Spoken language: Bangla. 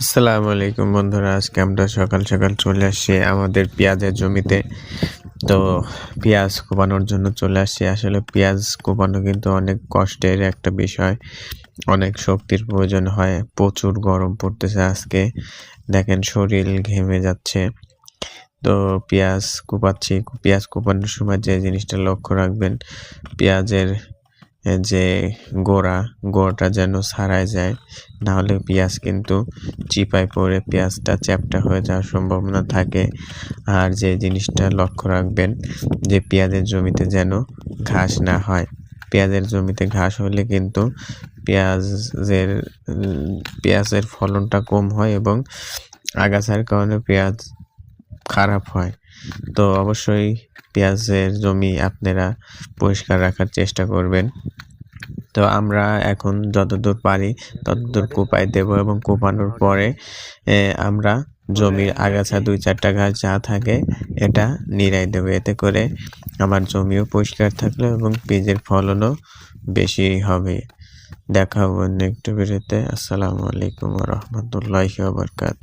আসসালামু আলাইকুম বন্ধুরা, আজকে আমরা সকাল সকাল চলে আসছি আমাদের পেঁয়াজের জমিতে। তো পেঁয়াজ কোপানোর জন্য চলে আসছি আসলে পেঁয়াজ কোপানো কিন্তু অনেক কষ্টের একটা বিষয়। অনেক শক্তির প্রয়োজন হয়, প্রচুর গরম পড়তেছে আজকে। দেখেন শরীর ঘেমে যাচ্ছে। তো পেঁয়াজ কোপাচ্ছি, পেঁয়াজ কোপানোর সময় যে জিনিসটা লক্ষ্য রাখবেন, পেঁয়াজের যে গোড়া, গোড়াটা যেন ছাড়ায় যায়, নাহলে পেঁয়াজ কিন্তু চিপায় পড়ে পেঁয়াজটা চ্যাপটা হয়ে যাওয়ার সম্ভাবনা থাকে। আর যে জিনিসটা লক্ষ্য রাখবেন, যে পেঁয়াজের জমিতে যেন ঘাস না হয়। পেঁয়াজের জমিতে ঘাস হলে কিন্তু পেঁয়াজের পেঁয়াজের ফলনটা কম হয় এবং আগাছার কারণে পেঁয়াজ খারাপ হয়। তো অবশ্যই পেঁয়াজের জমি আপনারা পরিষ্কার রাখার চেষ্টা করবেন। তো আমরা এখন যতদূর পারি ততদূর কোপাই দেব এবং কোপানোর পরে আমরা জমির আগাছা দুই চারটা গাছ যা থাকে এটা নিরাই দেবো। এতে করে আমার জমিও পরিষ্কার থাকল এবং বীজের ফলনও বেশি হবে। দেখা হবে অন্য একটু বেরোতে আসসালামু আলাইকুম রহমতুল্লাহ বরকাত